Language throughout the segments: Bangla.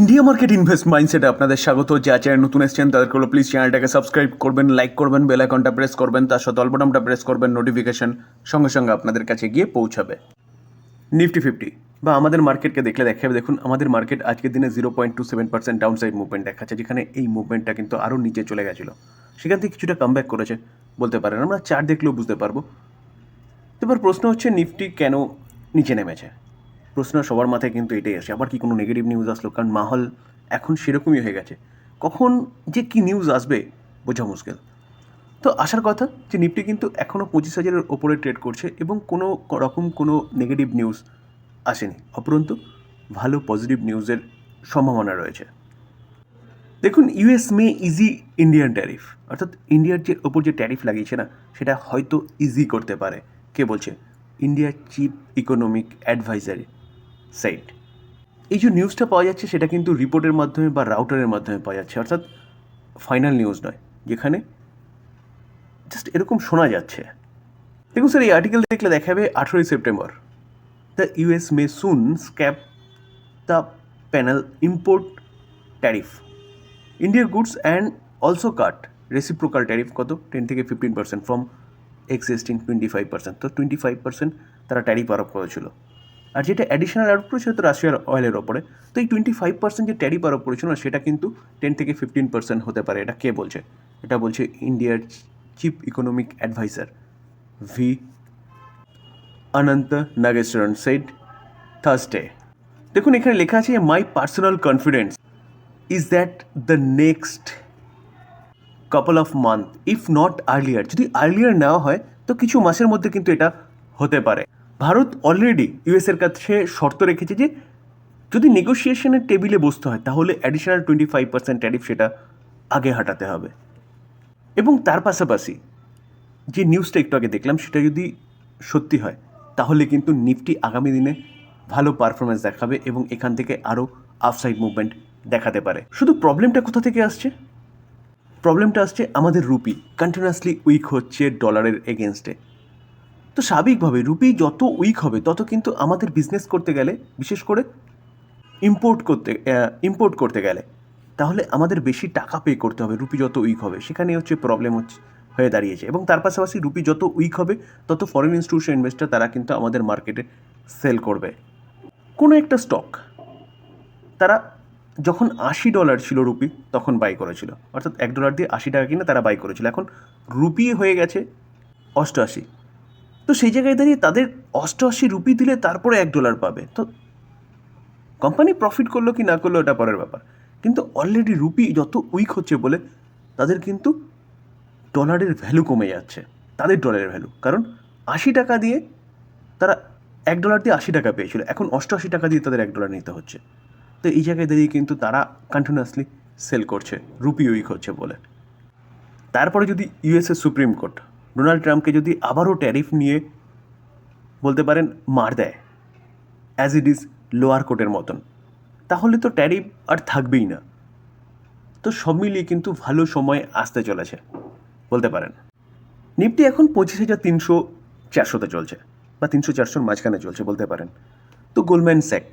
ইন্ডিয়া মার্কেট ইনভেস্ট মাইন্ডসেটে আপনাদের স্বাগত। যা চ্যানেল নতুন এসছেন, তাদেরকে হলো প্লিজ চ্যানেলটাকে সাবস্ক্রাইব করবেন লাইক করবেন বেল আইকনটা প্রেস করবেন, তার সাথে অল্পটামটা প্রেস করবেন নোটিফিকেশন সঙ্গে সঙ্গে আপনাদের কাছে গিয়ে পৌঁছাবে। নিফটি ফিফটি বা আমাদের মার্কেটকে দেখলে দেখাবে, দেখুন, আমাদের মার্কেট আজকের দিনে zero point two seven percent downside movement দেখাচ্ছে, যেখানে এই মুভমেন্টটা কিন্তু আরও নিচে চলে গেছিল। সেখান থেকে কিছুটা কামব্যাক করেছে, বলতে পারেন। আমরা চার্ট দেখলেও বুঝতে পারব। এবার প্রশ্ন হচ্ছে নিফটি কেন নিচে নেমেছে? প্রশ্ন সবার মাথায় কিন্তু এটাই আসে, আবার কি কোনো নেগেটিভ নিউজ আসলো? কারণ মাহল এখন সেরকমই হয়ে গেছে। কখন যে কি নিউজ আসবে বোঝা মুশকিল। তো আসার কথা যে নিফটি কিন্তু এখনও পঁচিশ হাজারের ওপরে ট্রেড করছে এবং কোনো রকম কোনো নেগেটিভ নিউজ আসেনি। অপরন্তু ভালো পজিটিভ নিউজের সম্ভাবনা রয়েছে। দেখুন US may ease Indian tariff অর্থাৎ ইন্ডিয়ার যে ওপর যে ট্যারিফ লাগিয়েছে না, সেটা হয়তো ইজি করতে পারে। কে বলছে? ইন্ডিয়ার চিফ ইকোনমিক অ্যাডভাইজারি সাইট এই যে নিউজটা পাওয়া যাচ্ছে, সেটা কিন্তু রিপোর্টের মাধ্যমে বা রাউটারের মাধ্যমে পাওয়া যাচ্ছে, অর্থাৎ ফাইনাল নিউজ নয়, যেখানে জাস্ট এরকম শোনা যাচ্ছে। দেখুন স্যার এই আর্টিকেল দেখলে দেখাবে আঠেরোই September. The US may soon scrap the penal import tariff ইন্ডিয়ার goods and also cut reciprocal tariff কত? টেন থেকে fifteen percent from existing twenty five percent তো টোয়েন্টি ফাইভ পার্সেন্ট তারা ট্যারিফ আরোপ করেছিল। আর যেটা অ্যাডিশনাল আরোপ করেছিল তো রাশিয়ার অয়েলের ওপরে। তো এই টোয়েন্টি ফাইভ পার্সেন্ট যে ট্যারিফ আরোপ করেছিল সেটা কিন্তু টেন থেকে ফিফটিন পার্সেন্ট হতে পারে। এটা কে বলছে? এটা বলছে ইন্ডিয়ার chief economic adviser V Anantha Nageswaran said Thursday দেখুন, এখানে লেখা আছে my personal confidence is that the next couple of month if not earlier যদি আর্লিয়ার নেওয়া হয়, তো কিছু মাসের মধ্যে কিন্তু এটা হতে পারে। ভারত অলরেডি ইউএসের কাছে শর্ত রেখেছে যে যদি নেগোসিয়েশনের টেবিলে বসতে হয়, তাহলে additional twenty five percent tariff সেটা আগে হাঁটাতে হবে। এবং তার পাশাপাশি যে নিউজটা একটু আগে দেখলাম, সেটা যদি সত্যি হয়, তাহলে কিন্তু নিফটি আগামী দিনে ভালো পারফরমেন্স দেখাবে এবং এখান থেকে আরও আফসাইড মুভমেন্ট দেখাতে পারে। শুধু প্রবলেমটা কোথা থেকে আসছে? প্রবলেমটা আসছে আমাদের রুপি কন্টিনিউয়াসলি উইক হচ্ছে ডলারের এগেনস্টে তো স্বাভাবিকভাবে রুপি যত উইক হবে, তত কিন্তু আমাদের বিজনেস করতে গেলে, বিশেষ করে ইম্পোর্ট করতে ইম্পোর্ট করতে গেলে, তাহলে আমাদের বেশি টাকা পে করতে হবে রুপি যত উইক হবে। সেখানে হচ্ছে প্রবলেম হচ্ছে, হয়ে দাঁড়িয়েছে। এবং তার পাশাপাশি রুপি যত উইক হবে, তত ফরেন ইনস্টিটিউশন ইনভেস্টার তারা কিন্তু আমাদের মার্কেটে সেল করবে। কোনো একটা স্টক তারা যখন আশি ডলার ছিল রুপি, তখন বাই করেছিল। অর্থাৎ এক ডলার দিয়ে আশি টাকা কিনে তারা বাই করেছিল। এখন রুপি হয়ে গেছে অষ্টআশি। তো সেই জায়গায় দাঁড়িয়ে তাদের অষ্টআশি রুপি দিলে তারপরে এক ডলার পাবে। তো কোম্পানি প্রফিট করল কি না করল এটা পরের ব্যাপার। কিন্তু অলরেডি রুপি যত উইক হচ্ছে বলে তাদের কিন্তু ডলারের ভ্যালু কমে যাচ্ছে। তাদের ডলারের ভ্যালু কারণ আশি টাকা দিয়ে তারা এক ডলার দিয়ে আশি টাকা পেয়েছিল। এখন অষ্টআশি টাকা দিয়ে তাদের এক ডলার নিতে হচ্ছে। তো এই জায়গায় দাঁড়িয়ে কিন্তু তারা কন্টিনিউয়াসলি সেল করছে। রুপি উইক হচ্ছে বলে। তারপরে যদি ইউএসএ সুপ্রিম কোর্ট ডোনাল্ড ট্রাম্পকে যদি আবারও ট্যারিফ নিয়ে বলতে পারেন মার দেয় অ্যাজ ইট ইজ লোয়ার কোর্টের মতন, তাহলে তো ট্যারিফ আর থাকবেই না। তো সব মিলিয়ে কিন্তু ভালো সময় আসতে চলেছে, বলতে পারেন। নিফটি এখন পঁচিশ হাজার তিনশো চারশোতে চলছে, বা তিনশো চারশোর মাঝখানে চলছে, বলতে পারেন। তো গোল্ডম্যান স্যাক,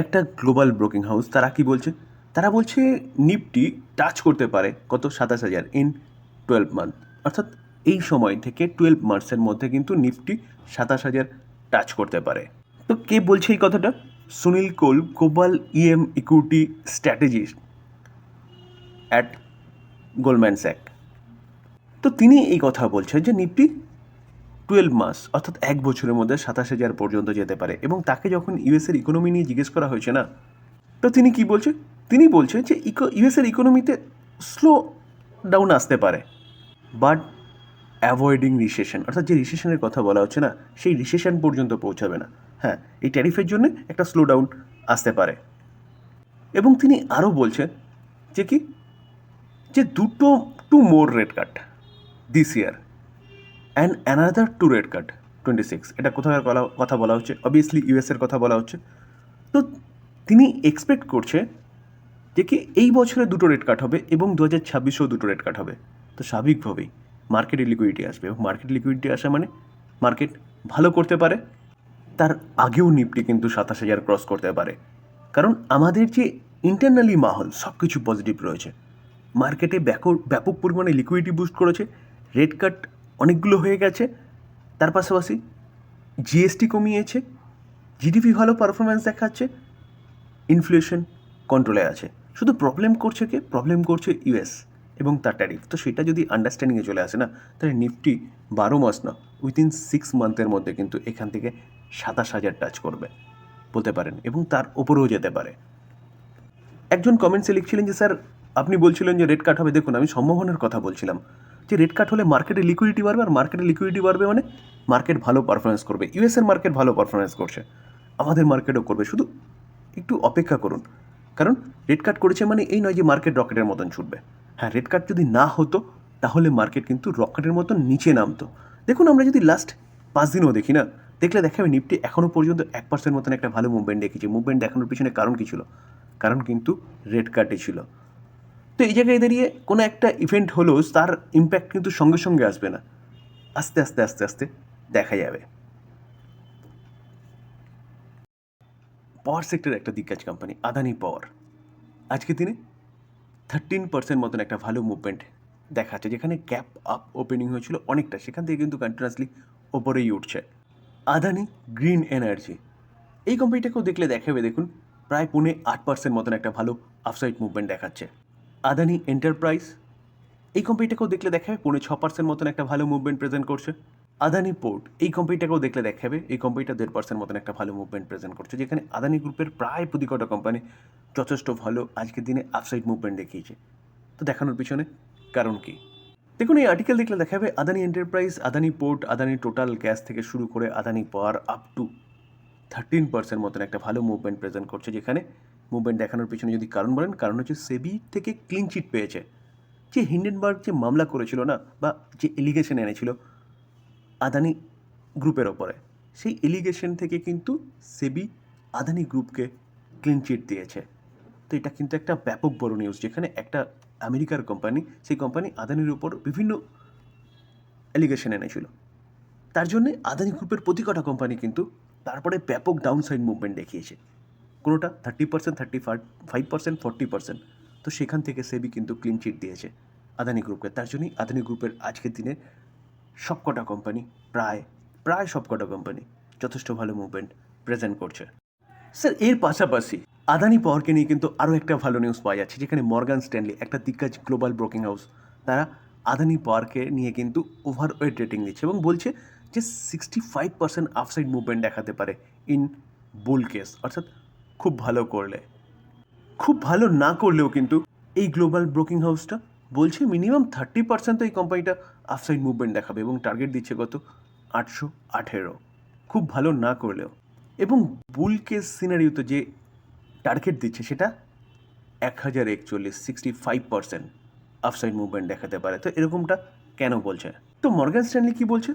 একটা গ্লোবাল ব্রোকিং হাউস, তারা কি বলছে? তারা বলছে নিফটি টাচ করতে পারে কত? সাতাশ হাজার ইন টুয়েলভ মান্থ অর্থাৎ এই সময় থেকে টুয়েলভ মান্থসের মধ্যে কিন্তু নিফটি সাতাশ হাজার টাচ করতে পারে। তো কে বলছে এই কথাটা? Sunil Koul global EM equity strategist at Goldman Sachs তো তিনি এই কথা বলছেন যে নিফটি টুয়েলভ মাস, অর্থাৎ এক বছরের মধ্যে সাতাশ হাজার পর্যন্ত যেতে পারে এবং তাকে যখন ইউএসের ইকোনমি নিয়ে জিজ্ঞেস করা হয়েছে না, তো তিনি কি বলছে? তিনি বলছে যে ইকো ইউএসের ইকোনমিতে স্লো ডাউন আসতে পারে। বাট অ্যাভয়েডিং রিসেশন অর্থাৎ যে রিসেশনের কথা বলা হচ্ছে না, সেই রিসেশন পর্যন্ত পৌঁছাবে না। হ্যাঁ এই ট্যারিফের জন্য একটা স্লো ডাউন আসতে পারে। এবং তিনি আরও বলছেন যে কি? যে দুটো two more rate cut this year and another two rate cut twenty six এটা কোথাকার কথা বলা হচ্ছে? অবভিয়াসলি ইউএসের কথা বলা হচ্ছে। তো তিনি এক্সপেক্ট করছে যে কি, এই বছরে দুটো রেড কার্ড হবে এবং দু হাজার ছাব্বিশেও দুটো রেড কার্ড হবে। তো স্বাভাবিকভাবেই। মার্কেটে লিকুইডিটি আসবে। এবং মার্কেট লিকুইডিটি আসা মানে মার্কেট ভালো করতে পারে, তার আগেও নিফটি কিন্তু সাতাশ হাজার ক্রস করতে পারে। কারণ আমাদের যে ইন্টারনালি মাহল সব কিছু পজিটিভ রয়েছে মার্কেটে ব্যাপক ব্যাপক পরিমাণে লিকুইডিটি বুস্ট করেছে। রেড কাট অনেকগুলো হয়ে গেছে। তার পাশাপাশি জিএসটি কমিয়েছে। জিডিপি ভালো পারফরমেন্স দেখাচ্ছে। ইনফ্লেশন কন্ট্রোলে আছে। শুধু প্রবলেম করছে কে? প্রবলেম করছে ইউএস এবং তার ট্যারিফ তো সেটা যদি আন্ডারস্ট্যান্ডিংয়ে চলে আসে না, তাহলে নিফটি বারো মাস না উইদিন সিক্স মান্থের মধ্যে কিন্তু এখান থেকে সাতাশ হাজার টাচ করবে, বলতে পারেন, এবং তার ওপরেও যেতে পারে। একজন কমেন্টসে লিখছিলেন যে, স্যার, আপনি বলছিলেন যে রেড কাট হবে। দেখুন, আমি সম্ভাবনার কথা বলছিলাম যে রেড কাট হলে মার্কেটে লিকুইডিটি বাড়বে, আর মার্কেটে লিকুইডিটি বাড়বে মানে মার্কেট ভালো পারফরমেন্স করবে। ইউএসের মার্কেট ভালো পারফরমেন্স করছে, আমাদের মার্কেটও করবে। শুধু একটু অপেক্ষা করুন, কারণ রেড কাট করেছে মানে এই নয় যে মার্কেট রকেটের মতন ছুটবে। হ্যাঁ রেড কার্ড যদি না হতো, তাহলে মার্কেট কিন্তু রকেটের মতন নিচে নামতো। দেখুন, আমরা যদি লাস্ট পাঁচ দিনও দেখি না, দেখলে দেখাবে নিফটি এখনও পর্যন্ত এক পার্সেন্ট মতন একটা ভালো মুভমেন্ট দেখেছি। মুভমেন্ট দেখানোর পিছনে কারণ কী ছিল? কারণ কিন্তু রেড কার্ডে ছিল। তো এই জায়গায় দাঁড়িয়ে কোনো একটা ইভেন্ট হলেও তার ইম্প্যাক্ট কিন্তু সঙ্গে সঙ্গে আসবে না। আস্তে আস্তে আস্তে আস্তে দেখা যাবে। পাওয়ার সেক্টরের একটা দিগ্গজ কোম্পানি আদানি পাওয়ার আজকে দিনে থার্টিন পার্সেন্ট মতন একটা ভালো মুভমেন্ট দেখাচ্ছে, যেখানে গ্যাপ আপ ওপেনিং হয়েছিল অনেকটা। সেখান থেকে কিন্তু কন্টিনিউয়াসলি ওপরেই উঠছে। আদানি গ্রিন এনার্জি এই কোম্পানিটাকেও দেখলে দেখাবে, দেখুন, প্রায় পৌনে আট পার্সেন্ট মতন একটা ভালো আফসাইড মুভমেন্ট দেখাচ্ছে। আদানি এন্টারপ্রাইজ এই কোম্পানিটাকেও দেখলে দেখাবে, পৌনে ছ পার্সেন্ট মতন একটা ভালো মুভমেন্ট প্রেজেন্ট করছে। আদানি পোর্ট এই কোম্পানিটাকেও দেখলে দেখাবে, এই কোম্পানিটা দেড় পার্সেন্ট মতন একটা ভালো মুভমেন্ট প্রেজেন্ট করছে, যেখানে আদানি গ্রুপের প্রায় প্রতি কটা কোম্পানি যথেষ্ট ভালো আজকের দিনে আপসাইড মুভমেন্ট দেখিয়েছে। তো দেখানোর পিছনে কারণ কি? দেখুন, এই আর্টিকেল দেখলে দেখা যাবে Adani Enterprise Adani Port Adani Total Gas থেকে শুরু করে Adani Power up to thirteen percent মতন একটা ভালো মুভমেন্ট প্রেজেন্ট করছে যেখানে মুভমেন্ট দেখানোর পিছনে যদি কারণ বলেন, কারণ হচ্ছে সেবি থেকে ক্লিন চিট পেয়েছে। যে হিন্ডেনবার্গ যে মামলা করেছিল না, বা যে এলিগেশন এনেছিল আদানি গ্রুপের ওপরে, সেই এলিগেশন থেকে কিন্তু সেবি আদানি গ্রুপকে ক্লিন চিট দিয়েছে। এটা কিন্তু একটা ব্যাপক বড় নিউজ যেখানে একটা আমেরিকার কোম্পানি সেই কোম্পানি আদানির উপর বিভিন্ন অ্যালিগেশন এনেছিল। তার জন্যে আদানি গ্রুপের প্রতি কটা কোম্পানি কিন্তু তারপরে ব্যাপক ডাউন সাইড মুভমেন্ট দেখিয়েছে। কোনোটা thirty percent thirty five percent forty percent তো সেখান থেকে সেবি কিন্তু ক্লিন চিট দিয়েছে আদানি গ্রুপকে। তার জন্যই আদানি গ্রুপের আজকের দিনে সবকটা কোম্পানি প্রায় প্রায় সবকটা কোম্পানি যথেষ্ট ভালো মুভমেন্ট প্রেজেন্ট করছে। স্যার এর পাশাপাশি আদানি পাওয়ারকে নিয়ে কিন্তু আরও একটা ভালো নিউজ পাওয়া যাচ্ছে, যেখানে মর্গান স্ট্যানলি, একটা দিগ্গজ গ্লোবাল ব্রোকিং হাউস, তারা আদানি পাওয়ারকে নিয়ে কিন্তু ওভার ওয়েট রেটিং দিচ্ছে এবং বলছে যে sixty five percent upside movement দেখাতে পারে ইন বুল কেস অর্থাৎ খুব ভালো করলে। খুব ভালো না করলেও কিন্তু এই গ্লোবাল ব্রোকিং হাউসটা বলছে মিনিমাম থার্টি পার্সেন্ট তো এই কোম্পানিটা আফসাইড মুভমেন্ট দেখাবে এবং টার্গেট দিচ্ছে কত? আটশো আঠেরো। খুব ভালো না করলেও। এবং বুল কেস সিনারিওতে যে টার্গেট দিচ্ছে সেটা এক হাজার একচল্লিশ sixty five percent upside movement দেখাতে পারে। তো এরকমটা কেন বলছে? তো মর্গান স্ট্যানলি কী বলছে?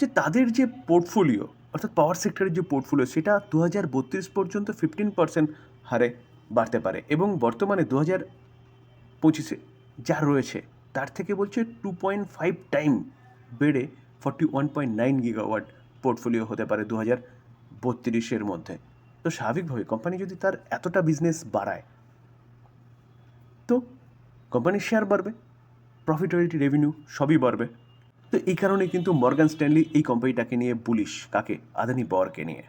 যে তাদের যে পোর্টফোলিও অর্থাৎ পাওয়ার সেক্টরের যে পোর্টফোলিও সেটা দু হাজার বত্রিশ পর্যন্ত ফিফটিন পার্সেন্ট হারে বাড়তে পারে এবং বর্তমানে দু হাজার পঁচিশে যা রয়েছে, তার থেকে বলছে টু পয়েন্ট ফাইভ টাইম বেড়ে forty one point nine gigawatt portfolio হতে পারে দু হাজার বত্রিশের মধ্যে। তো স্বাভাবিকভাবে কোম্পানি যদি তার এতটা বিজনেস বাড়ায়, তো কোম্পানির শেয়ার বাড়বে প্রফিটেবিলিটি রেভিনিউ সবই বাড়বে। তো এই কারণে কিন্তু মর্গান স্ট্যানলি এই কোম্পানিটাকে নিয়ে বুলিশ কাকে? আদানি বরকে নিয়ে।